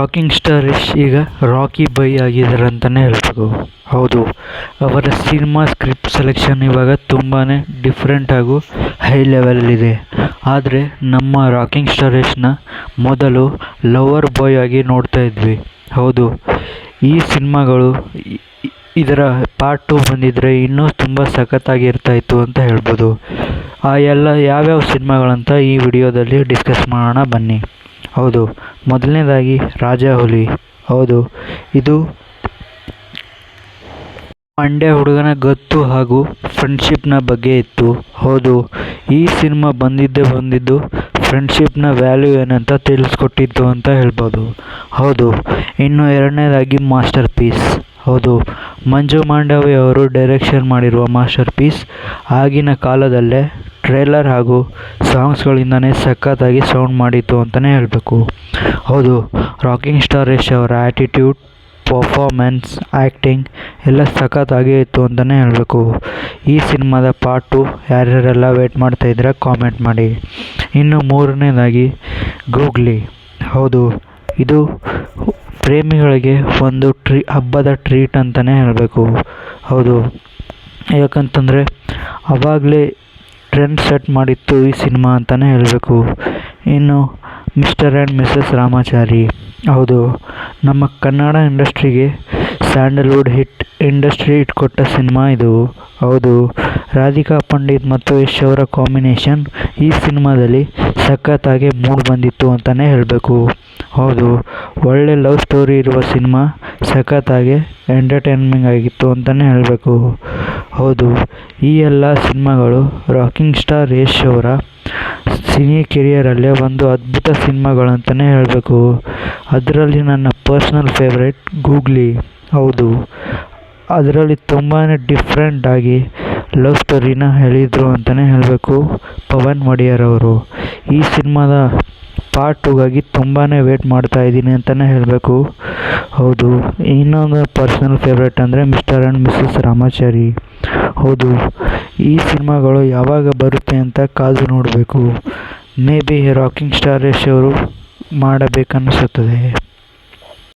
Rocking star Yash ಈಗ rakhi by ಆಗಿದ್ದಾರೆ ಅಂತಲೇ ಹೇಳ್ಬೋದು. ಹೌದು, ಅವರ ಸಿನಿಮಾ ಸ್ಕ್ರಿಪ್ಟ್ ಸೆಲೆಕ್ಷನ್ ಇವಾಗ ತುಂಬಾ ಡಿಫ್ರೆಂಟ್ ಹಾಗೂ ಹೈ ಲೆವೆಲಲ್ಲಿದೆ ಆದರೆ ನಮ್ಮ ರಾಕಿಂಗ್ ಸ್ಟಾರ್ ಯಶ್ನ ಮೊದಲು ಲವರ್ ಬಾಯ್ ಆಗಿ ನೋಡ್ತಾ ಇದ್ವಿ. ಹೌದು, ಈ ಸಿನಿಮಾಗಳು ಇದರ ಪಾರ್ಟ್ ಟು ಬಂದಿದ್ದರೆ ಇನ್ನೂ ತುಂಬ ಸಖತ್ತಾಗಿರ್ತಾಯಿತ್ತು ಅಂತ ಹೇಳ್ಬೋದು. ಆ ಎಲ್ಲ ಯಾವ್ಯಾವ ಸಿನಿಮಾಗಳಂತ ಈ ವಿಡಿಯೋದಲ್ಲಿ ಡಿಸ್ಕಸ್ ಮಾಡೋಣ ಬನ್ನಿ. ಹೌದು, ಮೊದಲನೇದಾಗಿ ರಾಜ ಹುಲಿ. ಹೌದು, ಇದು ಮಂಡ್ಯ ಹುಡುಗನ ಗತ್ತು ಹಾಗೂ ಫ್ರೆಂಡ್ಶಿಪ್ನ ಬಗ್ಗೆ ಇತ್ತು. ಹೌದು, ಈ ಸಿನಿಮಾ ಬಂದಿದ್ದೇ ಬಂದಿದ್ದು ಫ್ರೆಂಡ್ಶಿಪ್ನ ವ್ಯಾಲ್ಯೂ ಏನಂತ ತಿಳಿಸ್ಕೊಟ್ಟಿತ್ತು ಅಂತ ಹೇಳ್ಬೋದು. ಹೌದು, ಇನ್ನು ಎರಡನೇದಾಗಿ ಮಾಸ್ಟರ್ ಪೀಸ್ ಹೌದು. ಮಂಜು ಮಾಂಡವಿ ಅವರು ಡೈರೆಕ್ಷನ್ ಮಾಡಿರುವ ಮಾಸ್ಟರ್ ಪೀಸ್ ಆಗಿನ ಕಾಲದಲ್ಲೇ ಟ್ರೇಲರ್ ಹಾಗೂ ಸಾಂಗ್ಸ್ಗಳಿಂದನೇ ಸಖತ್ತಾಗಿ ಸೌಂಡ್ ಮಾಡಿತ್ತು ಅಂತಲೇ ಹೇಳಬೇಕು. ಹೌದು ರಾಕಿಂಗ್ ಸ್ಟಾರ್ ಯಶ್ ಅವರ ಆ್ಯಟಿಟ್ಯೂಡ್ ಪರ್ಫಾರ್ಮೆನ್ಸ್ ಆ್ಯಕ್ಟಿಂಗ್ ಎಲ್ಲ ಸಖತ್ತಾಗೇ ಇತ್ತು ಅಂತಲೇ ಹೇಳಬೇಕು. ಈ ಸಿನಿಮಾದ ಪಾರ್ಟ್ ಟು ಯಾರ್ಯಾರೆಲ್ಲ ವೇಟ್ ಮಾಡ್ತಾ ಇದ್ದೀರಾ ಕಾಮೆಂಟ್ ಮಾಡಿ. ಇನ್ನು ಮೂರನೇದಾಗಿ ಗೂಗ್ಲಿ. ಹೌದು, ಇದು ಪ್ರೇಮಿಗಳಿಗೆ ಒಂದು ಟ್ರೀ, ಹಬ್ಬದ ಟ್ರೀಟ್ ಅಂತಲೇ ಹೇಳಬೇಕು. ಹೌದು. ಯಾಕಂತಂದರೆ ಆವಾಗಲೇ ಟ್ರೆಂಡ್ ಸೆಟ್ ಮಾಡಿತ್ತು ಈ ಸಿನಿಮಾ ಅಂತಲೇ ಹೇಳಬೇಕು. ಇನ್ನು ಮಿಸ್ಟರ್ ಆ್ಯಂಡ್ ಮಿಸ್ಸಸ್ ರಾಮಾಚಾರಿ, ಹೌದು. ನಮ್ಮ ಕನ್ನಡ ಇಂಡಸ್ಟ್ರಿಗೆ ಸ್ಯಾಂಡಲ್ವುಡ್ ಹಿಟ್ ಇಂಡಸ್ಟ್ರಿ ಇಟ್ಕೊಟ್ಟ ಸಿನಿಮಾ ಇದು. ಹೌದು. ರಾಧಿಕಾ ಪಂಡಿತ್ ಮತ್ತು ಯಶ್ ಅವರ ಕಾಂಬಿನೇಷನ್ ಈ ಸಿನಿಮಾದಲ್ಲಿ ಸಖತ್ತಾಗಿ ಮೂಡ್ ಬಂದಿತ್ತು ಅಂತಲೇ ಹೇಳಬೇಕು. ಹೌದು, ಒಳ್ಳೆ ಲವ್ ಸ್ಟೋರಿ ಇರುವ ಸಿನಿಮಾ ಸಖತ್ತಾಗಿ ಎಂಟರ್ಟೈನ್ಮಿಂಗ್ ಆಗಿತ್ತು ಅಂತಲೇ ಹೇಳಬೇಕು. ಹೌದು, ಈ ಎಲ್ಲ ಸಿನಿಮಾಗಳು ರಾಕಿಂಗ್ ಸ್ಟಾರ್ ಯಶ್ ಅವರ ಸಿನಿ ಕೆರಿಯರಲ್ಲೇ ಒಂದು ಅದ್ಭುತ ಸಿನಿಮಾಗಳು ಅಂತಲೇ ಹೇಳಬೇಕು. ಅದರಲ್ಲಿ ನನ್ನ ಪರ್ಸ್ನಲ್ ಫೇವ್ರೆಟ್ ಗೂಗ್ಲಿ. ಹೌದು, ಅದರಲ್ಲಿ ತುಂಬಾ ಡಿಫ್ರೆಂಟಾಗಿ ಲವ್ ಸ್ಟೋರಿನ ಹೇಳಿದರು ಅಂತಲೇ ಹೇಳಬೇಕು ಪವನ್ ಒಡೆಯರ್ ಅವರು. ಈ ಸಿನಿಮಾದ ಪಾರ್ಟ್ ಟೂಗಾಗಿ ತುಂಬಾ ವೇಟ್ ಮಾಡ್ತಾ ಇದ್ದೀನಿ ಅಂತಲೇ ಹೇಳಬೇಕು. ಹೌದು, ಇನ್ನೊಂದು ಪರ್ಸ್ನಲ್ ಫೇವ್ರೇಟ್ ಅಂದರೆ ಮಿಸ್ಟರ್ ಆ್ಯಂಡ್ ಮಿಸ್ಸಸ್ ರಾಮಾಚಾರಿ. ಹೌದು, ಈ ಸಿನಿಮಾಗಳು ಯಾವಾಗ ಬರುತ್ತೆ ಅಂತ ಕಾದು ನೋಡಬೇಕು. May be rocking star Yash ಅವರು ಮಾಡಬೇಕನ್ನಿಸುತ್ತದೆ.